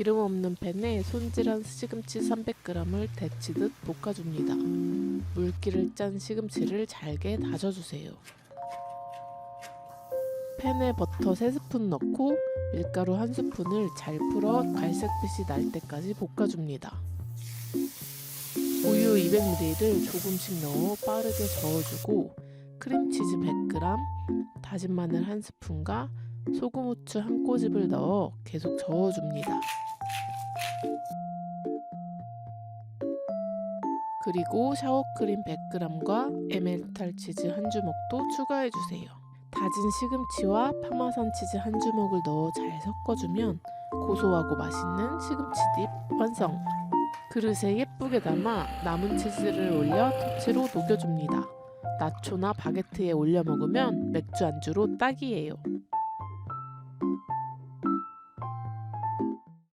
기름 없는 팬에 손질한 시금치 300g을 데치듯 볶아줍니다. 물기를 짠 시금치를 잘게 다져주세요. 팬에 버터 3스푼 넣고 밀가루 1스푼을 잘 풀어 갈색빛이 날 때까지 볶아줍니다. 우유 200ml를 조금씩 넣어 빠르게 저어주고 크림치즈 100g, 다진 마늘 1스푼과 소금 후추 한 꼬집을 넣어 계속 저어줍니다. 그리고 샤워크림 100g과 에메르탈 치즈 한 주먹도 추가해 주세요. 다진 시금치와 파마산 치즈 한 주먹을 넣어 잘 섞어주면 고소하고 맛있는 시금치 딥 완성! 그릇에 예쁘게 담아 남은 치즈를 올려 터치로 녹여줍니다. 나초나 바게트에 올려 먹으면 맥주 안주로 딱이에요.